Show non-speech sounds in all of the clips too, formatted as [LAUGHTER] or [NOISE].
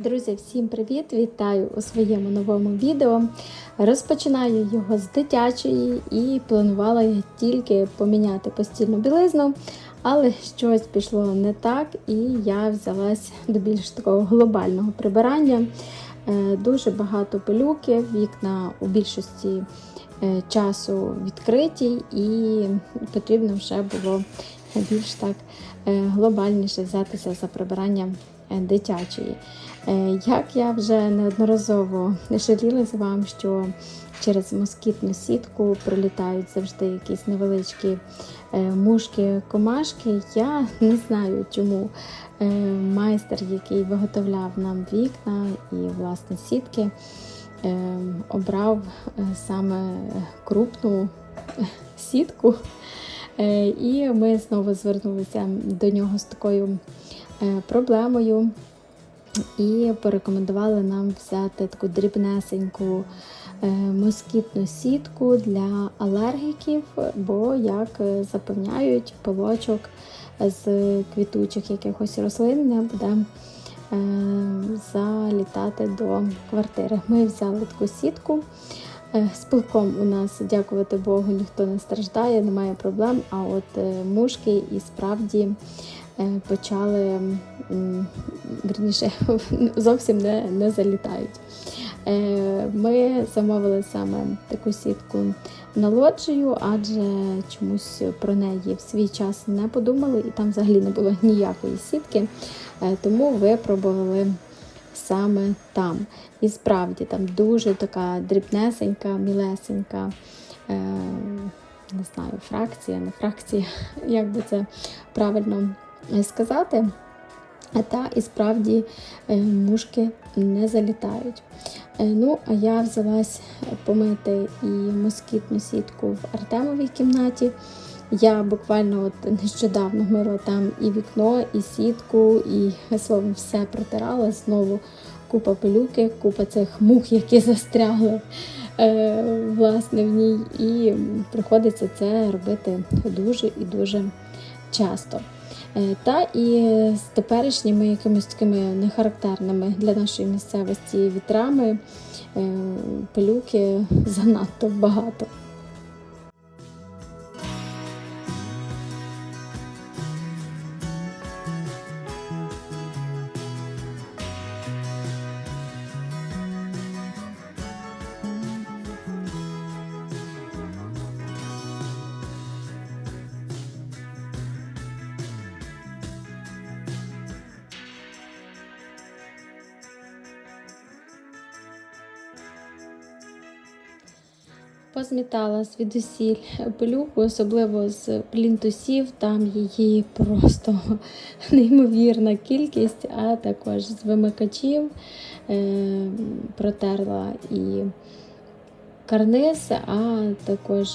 Друзі, всім привіт! Вітаю у своєму новому відео. Розпочинаю його з дитячої і планувала я тільки поміняти постільну білизну, але щось пішло не так, і я взялась до більш такого глобального прибирання. Е, Дуже багато пилюки, вікна у більшості е, часу відкриті, і потрібно вже було більш так е, глобальніше взятися за прибирання дитячої. Е, Як я вже неодноразово жалілась вам, що через москітну сітку пролітають завжди якісь невеличкі е, мушки, комашки. Я не знаю, чому е, майстер, який виготовляв нам вікна і власне сітки, е, обрав е, саме крупну сітку. Е, І ми знову звернулися до нього з такою е, проблемою і порекомендували нам взяти таку дрібнесеньку е, москітну сітку для алергіків, бо, як е, запевняють, пилочок з квітучих якихось рослин не буде е, залітати до квартири. Ми взяли таку сітку. Е, З пилком у нас, дякувати Богу, ніхто не страждає, немає проблем. А от е, мушки і справді е, почали м, вірніше, [LAUGHS] зовсім не, не залітають. Е, Ми замовили саме таку сітку на лоджію, адже чомусь про неї в свій час не подумали, і там взагалі не було ніякої сітки, Е, тому випробували саме там. І справді там дуже така дрібнесенька, мілесенька, е, не знаю, фракція, не фракція, [LAUGHS] як би це правильно е, сказати. Та і справді е, мушки не залітають. Е, Ну, а я взялась помити і москітну сітку в Артемовій кімнаті. Я буквально от нещодавно мила там і вікно, і сітку, і словом все протирала. Знову купа пилюки, купа цих мух, які [LAUGHS] застрягли е, власне в ній. І приходиться це робити дуже і дуже часто. Е, Та і з теперішніми якимись такими нехарактерними для нашої місцевості вітрами е, пилюки занадто багато. Позмітала звідусіль пилюку, особливо з плінтусів, там її просто [LAUGHS] неймовірна кількість, а також з вимикачів е, протерла і карниз, а також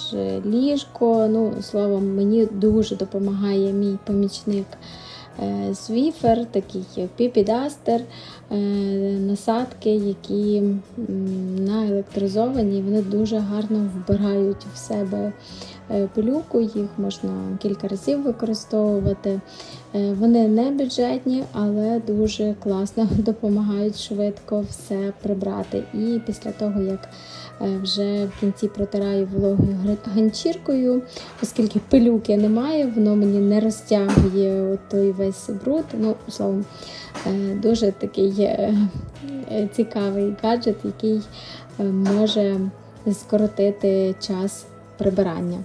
ліжко. Ну, словом, мені дуже допомагає мій помічник. Е, Свіфер, такий піпідастер, е, насадки, які наелектризовані, вони дуже гарно вбирають в себе е, пилюку, їх можна кілька разів використовувати. Вони не бюджетні, але дуже класно [LAUGHS] допомагають швидко все прибрати. І після того, як вже в кінці протираю вологою ганчіркою, оскільки пилюки немає, воно мені не розтягує той весь бруд. Ну, словом, е, дуже такий е, е, цікавий гаджет, який е, може скоротити час прибирання.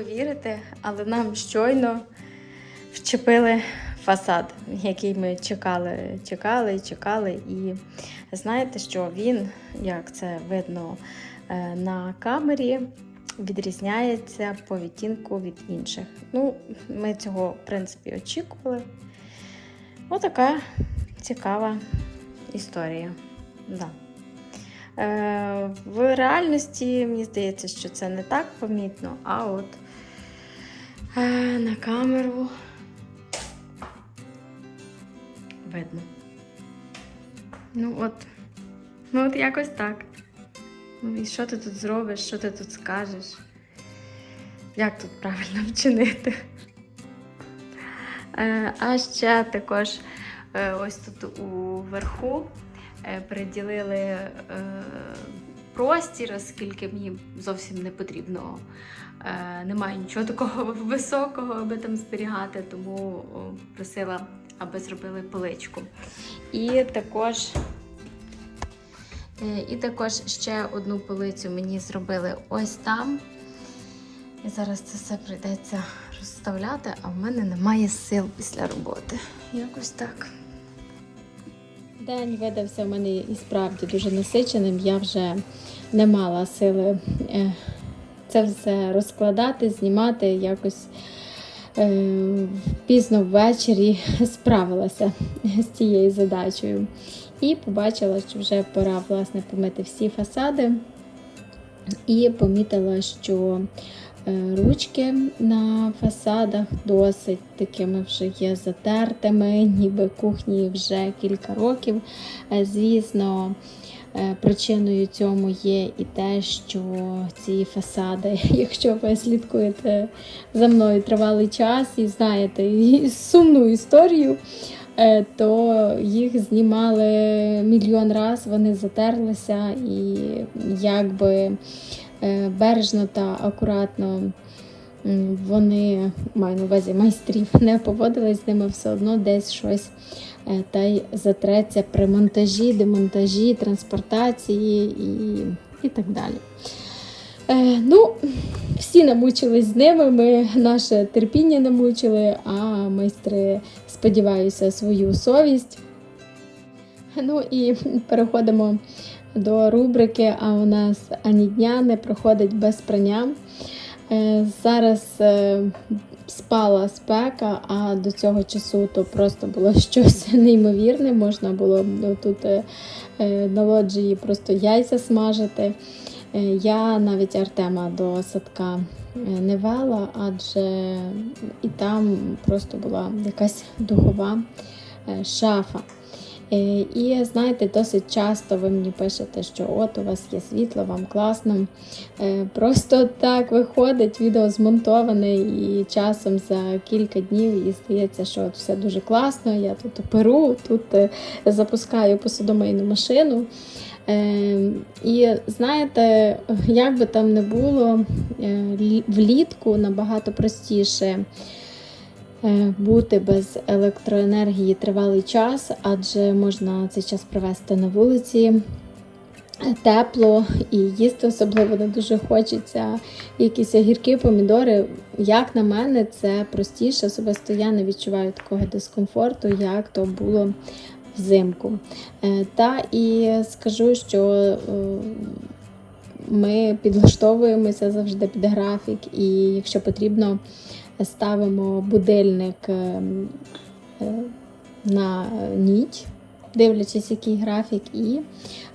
Повірите, але нам щойно вчепили фасад, який ми чекали, чекали чекали. І знаєте, що він, як це видно е, на камері, відрізняється по відтінку від інших. Ну, ми цього, в принципі, очікували. Отака цікава історія. Да. Е, в реальності мені здається, що це не так помітно, а от на камеру видно. Ну от, ну от якось так. Ну і що ти тут зробиш, що ти тут скажеш? Як тут правильно [LAUGHS] вчинити? Е, А ще також е, ось тут уверху е, приділили е, простір, оскільки мені зовсім не потрібно. е, Немає нічого такого [LAUGHS] високого, аби там зберігати, тому просила, аби зробили поличку. І також Е, І також ще одну полицю мені зробили ось там. І зараз це все прийдеться розставляти, а в мене немає сил після роботи. Якось так. День видався в мене і справді дуже насиченим. Я вже не мала сили е, це все розкладати, знімати якось. е, Пізно ввечері справилася з цією задачею. І побачила, що вже пора власне помити всі фасади. І помітила, що ручки на фасадах досить такими вже є затертими, [LAUGHS] ніби кухні вже кілька років. Е, Звісно, е, причиною цьому є і те, що ці фасади, [LAUGHS] якщо ви слідкуєте за мною тривалий час і знаєте [LAUGHS] сумну історію, е, то їх знімали мільйон раз, вони затерлися і якби е, бережно та акуратно вони, маю на увазі майстрів, [LAUGHS] не поводились з ними все одно десь щось е, та й затреться при монтажі, демонтажі, транспортації і, і так далі. Е, ну, всі намучились з ними, ми наше терпіння намучили, а майстри, сподіваюся, свою совість. Ну і переходимо до рубрики, а у нас ані дня не проходить без прання. Е, Зараз е, спала спека, а до цього часу то просто було [LAUGHS] щось неймовірне. Можна було тут е, на лоджії просто яйця смажити. Я навіть Артема до садка не вела, адже і там просто була якась духова шафа. Е, І знаєте, досить часто ви мені пишете, що от у вас є світло, вам класно. Е, Просто так виходить, відео змонтоване і часом за кілька днів і здається, що от все дуже класно. Я тут перу, тут е, запускаю посудомийну машину. І знаєте, як би там не було, влітку набагато простіше бути без електроенергії тривалий час, адже можна цей час провести на вулиці. е, Тепло і їсти особливо не дуже хочеться. Якісь огірки, помідори. Як на мене, це простіше. Особисто я не відчуваю такого дискомфорту, як то було взимку. Е, Та і скажу, що е, ми підлаштовуємося завжди під графік, і якщо потрібно, ставимо будильник е, е, на ніч, дивлячись, який графік, і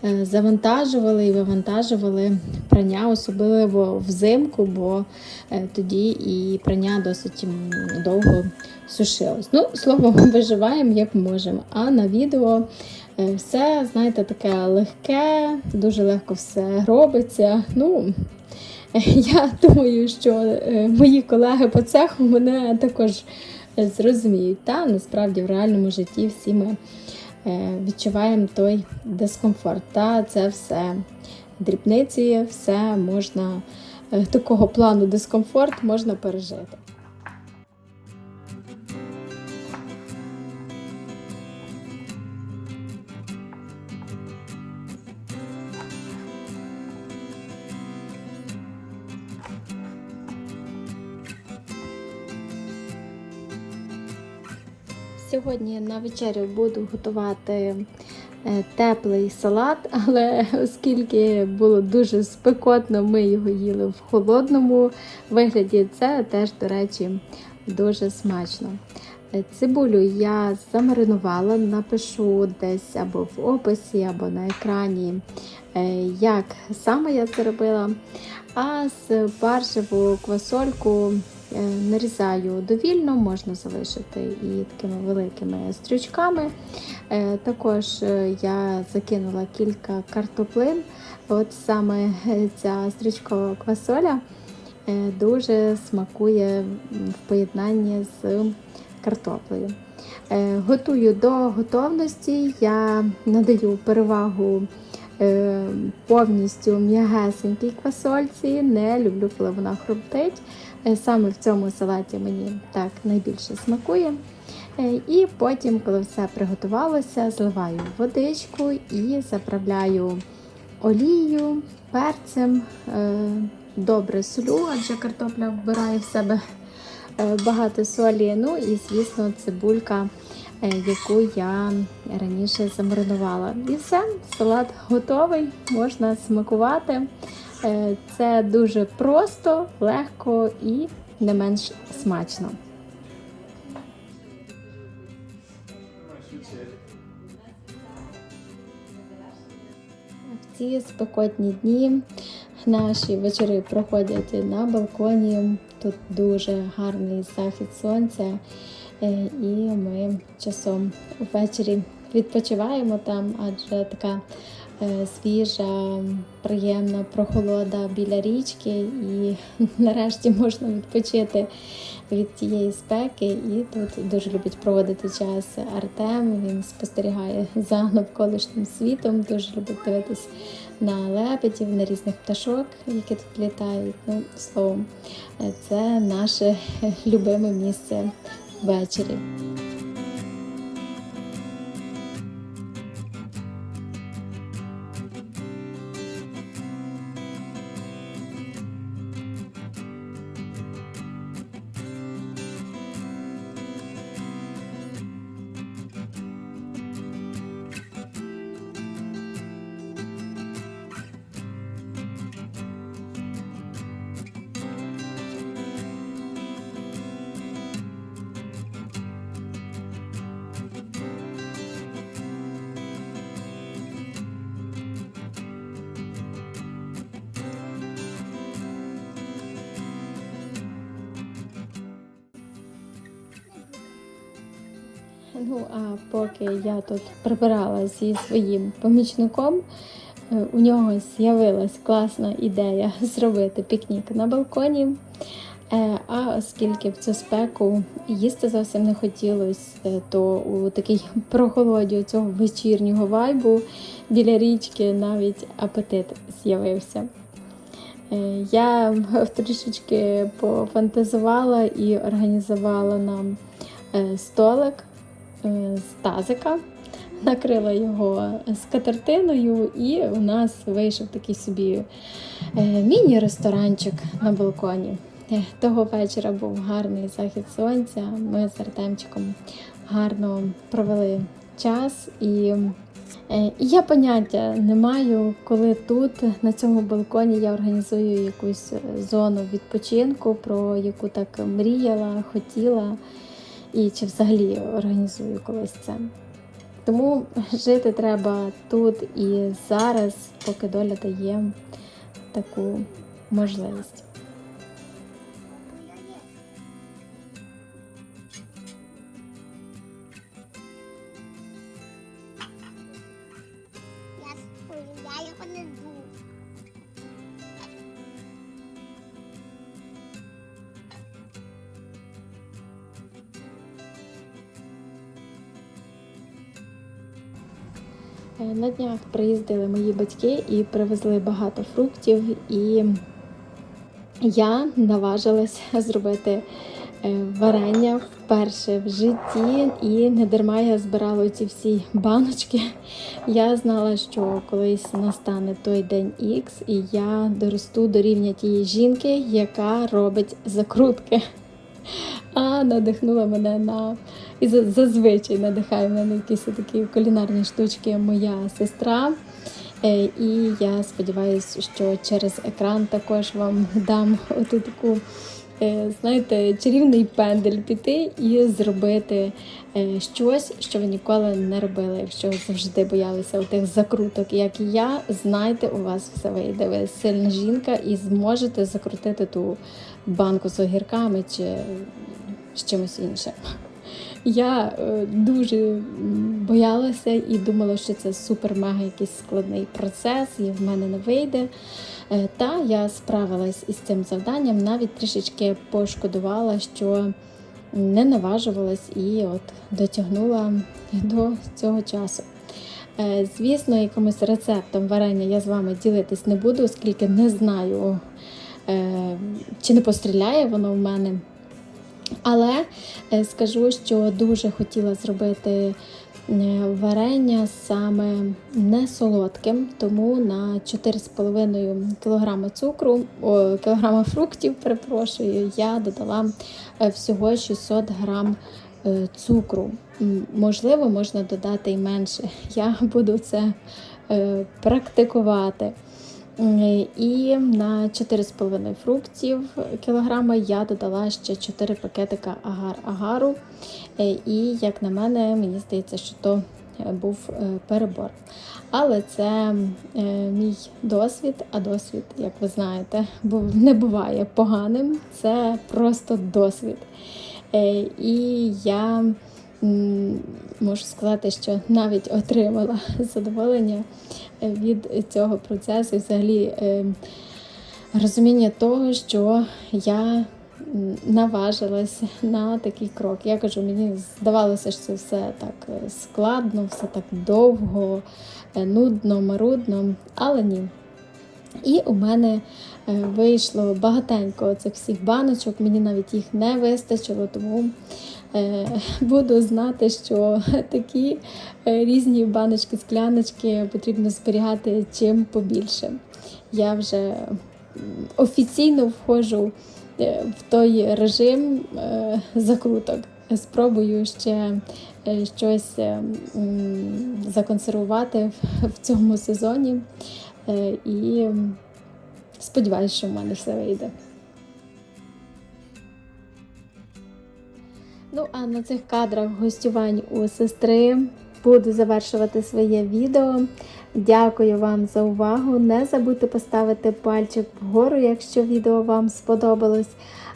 е, завантажували і вивантажували прання, особливо взимку, бо е, тоді і прання досить довго сушилось. Ну, словом, [LAUGHS] виживаємо як можемо. А на відео все, знаєте, таке легке, дуже легко все робиться. Ну, [LAUGHS] я думаю, що е, мої колеги по цеху мене також е, зрозуміють. Та насправді в реальному житті всі ми е, відчуваємо той дискомфорт. Та це все дрібниці, все можна такого плану дискомфорт можна пережити. Сьогодні на вечерю буду готувати е, теплий салат, [LAUGHS] але оскільки було дуже спекотно, ми його їли в холодному вигляді. Це теж, до речі, дуже смачно. Е, Цибулю я замаринувала, напишу десь або в описі, або на екрані, е, як саме я це робила. А з паршеву квасольку Нарізаю довільно, можна залишити і такими великими стрючками. Е, Також е, я закинула кілька картоплин. От саме е, ця стрічкова квасоля е, дуже смакує в поєднанні з картоплею. Е, Готую до готовності. Я надаю перевагу е, повністю м'ягесенькій квасольці. Не люблю, коли вона хрустить. Е, Саме в цьому салаті мені так найбільше смакує. Е, І потім, коли все приготувалося, зливаю водичку і заправляю олією, перцем. Е, Добре солю, адже картопля вбирає в себе багато солі. Ну і, звісно, цибулька, яку я раніше замаринувала. І все, салат готовий, можна смакувати. Е, Це дуже просто, легко і не менш смачно. В ці спекотні дні наші вечори проходять на балконі. Тут дуже гарний захід сонця, е, і ми часом ввечері відпочиваємо там, адже така свіжа, приємна прохолода біля річки, і [LAUGHS] нарешті можна відпочити від тієї спеки. І тут дуже любить проводити час Артем. Він спостерігає за навколишнім світом, дуже любить дивитись на лебедів, на різних пташок, які тут літають. Ну, словом, е, це наше [LAUGHS] любиме місце ввечері. Ну, а поки я тут прибирала зі своїм помічником, е, у нього з'явилась класна ідея [LAUGHS] зробити пікнік на балконі. Е, А оскільки в цю спеку їсти зовсім не хотілося, е, то у такій прохолоді цього вечірнього вайбу біля річки навіть апетит з'явився. Я [LAUGHS] трішечки пофантазувала і організувала нам столик з тазика, накрила його скатертиною, і у нас вийшов такий собі е, міні-ресторанчик на балконі. Е, Того вечора був гарний захід сонця. Ми з Артемчиком гарно провели час і. Е, і Я поняття не маю, коли тут на цьому балконі я організую якусь е, зону відпочинку, про яку так мріяла, хотіла, і чи взагалі організую колись це. Тому жити треба тут і зараз, поки доля дає таку можливість. На днях приїздили мої батьки і привезли багато фруктів, і я наважилась [LAUGHS] зробити е, варення вперше в житті, і не дарма я збирала ці всі баночки. Я знала, що колись настане той день Х, і я доросту до рівня тієї жінки, яка робить закрутки. А надихнула мене на і зазвичай надихає мене якісь такі кулінарні штучки моя сестра. Е, І я сподіваюся, що через екран також вам дам оту таку знаєте, чарівний пендель піти і зробити е, щось, що ви ніколи не робили. Якщо завжди боялися тих закруток, як і я, знайте, у вас все вийде. Ви сильна жінка і зможете закрутити ту банку з огірками чи з чимось іншим. Я е, дуже боялася і думала, що це супер-мега якийсь складний процес, і в мене не вийде. Е, Та я справилась із цим завданням, навіть трішечки пошкодувала, що не наважувалась і от дотягнула до цього часу. Е, Звісно, якимось рецептом варення я з вами ділитись не буду, оскільки не знаю, е, чи не постріляє воно в мене. Але скажу, що дуже хотіла зробити варення саме не солодким, тому на 4,5 кг цукру, о, кілограма фруктів, перепрошую, я додала е, всього 600 грам е, цукру. Можливо, можна додати і менше. [LAUGHS] Я буду це е, практикувати. І на 4,5 фруктів кілограма я додала ще 4 пакетика агар-агару. Е, І, як на мене, мені здається, що то е, був е, перебор. Але це мій досвід, а досвід, як ви знаєте, не буває поганим. Це просто досвід. І я можу сказати, що навіть отримала [LAUGHS] задоволення від цього процесу, і взагалі е, розуміння того, що я м, наважилась на такий крок. Я кажу, мені здавалося, що це все так е, складно, все так довго, е, нудно, марудно, але ні. І у мене вийшло багатенько цих всіх баночок, мені навіть їх не вистачило, тому буду знати, що такі е, різні баночки, скляночки потрібно зберігати чим побільше. Я вже офіційно входжу е, в той режим е, закруток. Спробую ще е, щось е, законсервувати в- цьому сезоні. Е, І сподіваюся, що в мене все вийде. Ну, а на цих кадрах гостювань у сестри буду завершувати своє відео. Дякую вам за увагу. Не забудьте поставити пальчик вгору, якщо відео вам сподобалось.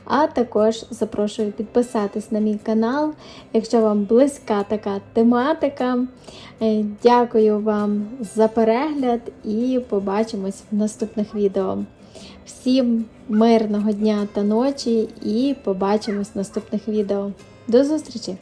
А також запрошую підписатись на мій канал, якщо вам близька така тематика. Е, Дякую вам за перегляд і побачимось в наступних відео. Всім мирного дня та ночі і побачимось в наступних відео. До зустрічі!